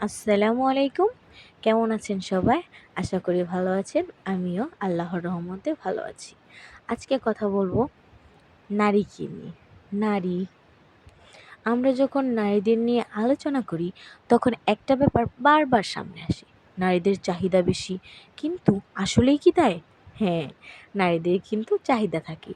আসসালামু আলাইকুম। কেমন আছেন সবাই? আশা করি ভালো আছেন। আমিও আল্লাহর রহমতে ভালো আছি। আজকে কথা বলব নারী নারীকে নিয়ে? নারী। আমরা যখন নারীদের নিয়ে আলোচনা করি, তখন একটা ব্যাপার বারবার সামনে আসে। নারীদের চাহিদা বেশি, কিন্তু আসলেই কি তাই? হ্যাঁ নারীদের কিন্তু চাহিদা থাকে।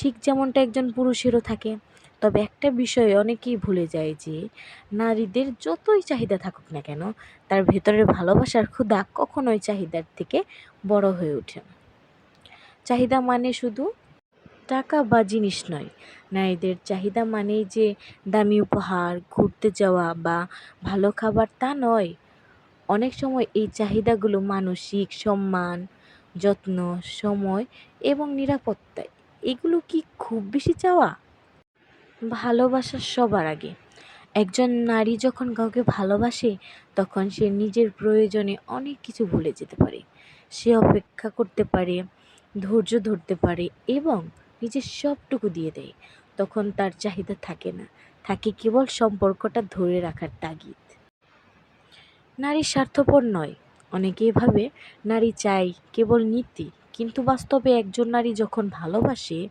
ঠিক যেমনটা একজন পুরুষেরও থাকে। তবে একটা বিষয় অনেকেই ভুলে যায় যে, নারীদের যতই চাহিদা থাকুক না কেন, তার ভেতরের ভালোবাসার ক্ষুধা কখনোই চাহিদার থেকে বড় হয়ে ওঠে না। চাহিদা মানে শুধু টাকা বা জিনিস নয়। নারীদের চাহিদা মানেই যে, দামি উপহার, ঘুরতে যাওয়া বা ভালো খাবার তা নয়। অনেক সময় এই চাহিদাগুলো মানসিক সম্মান, যত্ন, সময় এবং নিরাপত্তা এগুলো কি খুব বেশি চাওয়া? ভালোবাসা সবার আগে। একজন নারী যখন কাউকে ভালোবাসে, তখন সে নিজের প্রয়োজনে অনেক কিছু ভুলে যেতে পারে। সে অপেক্ষা করতে পারে, ধৈর্য ধরতে পারে এবং নিজের সবটুকু দিয়ে দেয়। তখন তার চাহিদা থাকে না। থাকে কেবল সম্পর্কটা ধরে রাখার তাগিদ। নারী স্বার্থপর নয়। অনেকেই ভাবে নারী চাই কেবল নীতি। কিন্তু বাস্তবে একজন নারী যখন ভালোবাসে,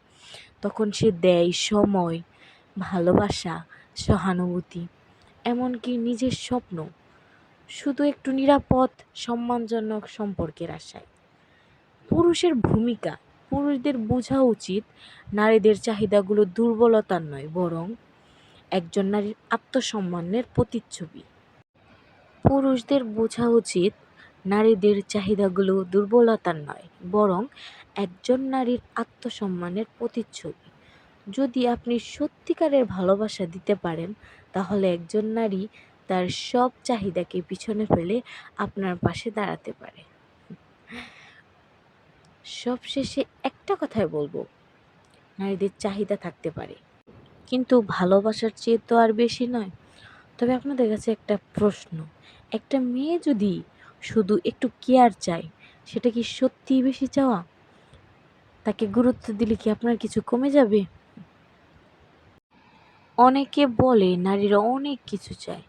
তখন সে দেয় সময়, ভালোবাসা, সহানুভূতি, এমনকি নিজের স্বপ্ন। শুধু একটু নিরাপদ, সম্মানজনক সম্পর্কের আশায়। পুরুষের ভূমিকা, পুরুষদের বোঝা উচিত নারীদের চাহিদাগুলো দুর্বলতার নয়, বরং একজন নারীর আত্মসম্মানের প্রতিচ্ছবি। পুরুষদের বোঝা উচিত নারীদের চাহিদাগুলো দুর্বলতার নয়, বরং একজন নারীর আত্মসম্মানের প্রতিচ্ছবি। যদি আপনি সত্যিকারের ভালোবাসা দিতে পারেন, তাহলে একজন নারী তার সব চাহিদাকে পিছনে ফেলে আপনার পাশে দাঁড়াতে পারে। সবশেষে একটা কথাই বলব, নারীদের চাহিদা থাকতে পারে। কিন্তু ভালোবাসার চেয়ে তো আর বেশি নয়। তবে আপনাদের কাছে একটা প্রশ্ন, একটা মেয়ে যদি শুধু একটু কেয়ার চায় সেটা কি সত্যিই বেশি চাওয়া? তাকে গুরুত্ব দিলে কি আপনার কিছু কমে যাবে? অনেকে বলে নারীরা অনেক কিছু চায়,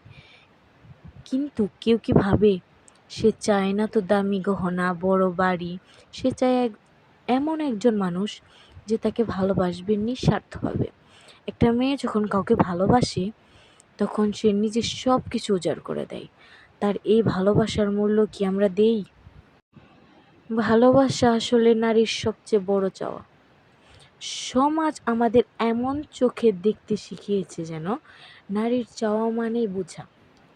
কিন্তু কেউ কি ভাবে? সে চায় না তো দামি গহনা, বড় বাড়ি, সে চায় এক, এমন একজন মানুষ যে তাকে ভালোবাসবে, নিঃস্বার্থভাবে। একটা মেয়ে যখন কাউকে ভালোবাসে, তখন সে নিজের সব কিছু উজাড় করে দেয়। তার এই ভালোবাসার মূল্য কি আমরা দেই? ভালোবাসা আসলে নারীর সবচেয়ে বড় চাওয়া। সমাজ আমাদের এমন চোখে দেখতে শিখিয়েছে যেন নারীর চাওয়া মানেই বোঝা।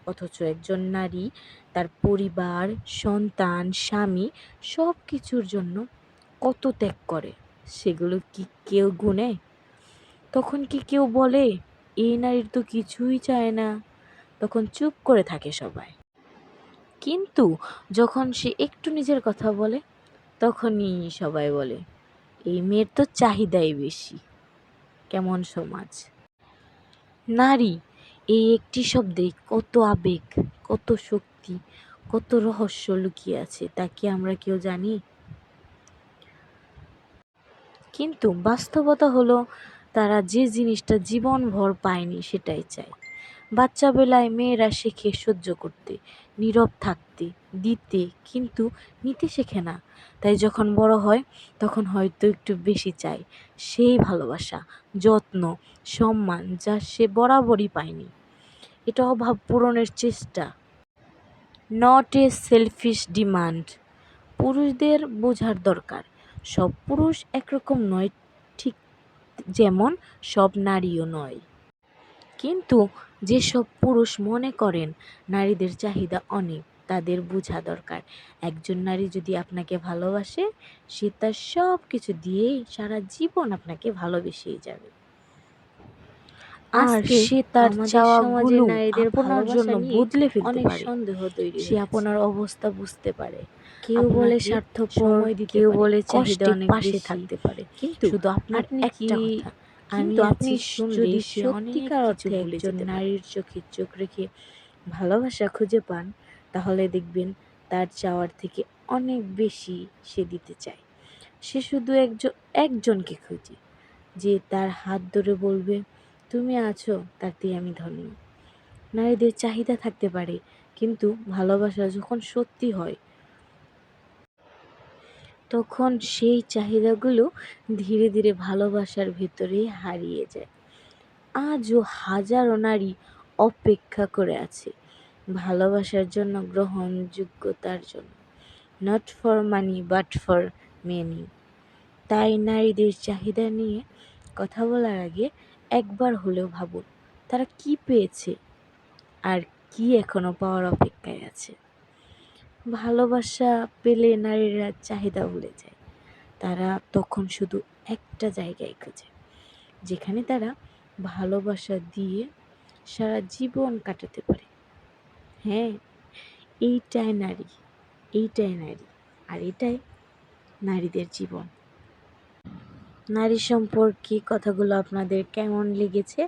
অথচ একজন নারী তার পরিবার, সন্তান, স্বামী সব কিছুর জন্য কত ত্যাগ করে? সেগুলো কি কেউ গুনে? তখন কি কেউ বলে, এই নারীর তো কিছুই চায় না তখন চুপ করে থাকে সবাই। কিন্তু যখন সে একটু নিজের কথা বলে, তখনই সবাই বলে, এই মেয়ের তো চাহিদাই বেশি। কেমন সমাজ? নারী, এই একটি শব্দে কত আবেগ, কত শক্তি, কত রহস্য লুকিয়ে আছে, তা কি আমরা কেউ জানি? কিন্তু বাস্তবতা হলো, তারা যে জিনিসটা জীবনভর পায়নি সেটাই চায়। বাচ্চা বেলায় মেয়েরা শেখে সহ্য করতে, নীরব থাকতে, দিতে কিন্তু নিতে শেখে না। তাই যখন বড় হয়, তখন হয়তো একটু বেশি চায়। সেই ভালোবাসা, যত্ন, সম্মান যা সে বরাবরই পায়নি। এটা অভাব পূরণের চেষ্টা। নট এ সেলফিশ ডিমান্ড পুরুষদের বোঝার দরকার। সব পুরুষ একরকম নয়, ঠিক যেমন সব নারীও নয়। কিন্তু যেসব পুরুষ মনে করেন নারীদের চাহিদা অনেক তাদের বোঝা দরকার। একজন নারী যদি আপনাকে ভালোবাসে সে তার সব কিছু দিয়েই সারা জীবন আপনাকে ভালোবেসেই যাবে। আর সে তার চাওয়াগুলো আপনার জন্য বদলে ফেলতে পারে। সন্দেহ তৈরি সে আপনার অবস্থা বুঝতে পারে। কেউ বলে স্বার্থপর কেউ বলে চাহিদা অনেক পাশে থাকতে পারে। কিন্তু শুধু আপনার একটা কথা। কিন্তু আপনি যদি সত্যিকার অর্থে একজন নারীর চোখে চোখ রেখে ভালোবাসা খুঁজে পান তাহলে দেখবেন তার চাওয়ার থেকে অনেক বেশি সে দিতে চায়। সে শুধু একজন একজনকে খুঁজে যে তার হাত ধরে বলবে তুমি আছো তাতেই আমি ধন্য। নারীদের চাহিদা থাকতে পারে কিন্তু ভালোবাসা যখন সত্যি হয় তখন সেই চাহিদাগুলো ধীরে ধীরে ভালোবাসার ভেতরেই হারিয়ে যায়। আজও হাজারো নারী অপেক্ষা করে আছে ভালোবাসার জন্য, গ্রহণযোগ্যতার জন্য। Not for money but for many তাই নারীদের চাহিদা নিয়ে কথা বলার আগে একবার হলেও ভাবুন, তারা কি পেয়েছে আর কি এখনও পাওয়ার অপেক্ষায় আছে? ভালোবাসা পেলে নারীরা চাহিদা ভুলে যায়। তারা তখন শুধু একটা জায়গায় খোঁজে, যেখানে তারা ভালোবাসা দিয়ে সারা জীবন কাটাতে পারে। হ্যাঁ এইটাই নারী এইটাই নারী, আর এটাই নারীদের জীবন। নারী সম্পর্কে কথাগুলো আপনাদের কেমন লেগেছে,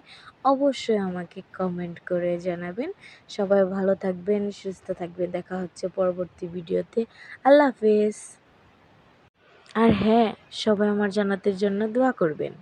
অবশ্যই আমাকে কমেন্ট করে জানাবেন। সবাই ভালো থাকবেন, সুস্থ থাকবেন। দেখা হচ্ছে পরবর্তী ভিডিওতে। আল্লাহ হাফেজ। আর হ্যাঁ সবাই আমার জানাতের জন্য দোয়া করবেন।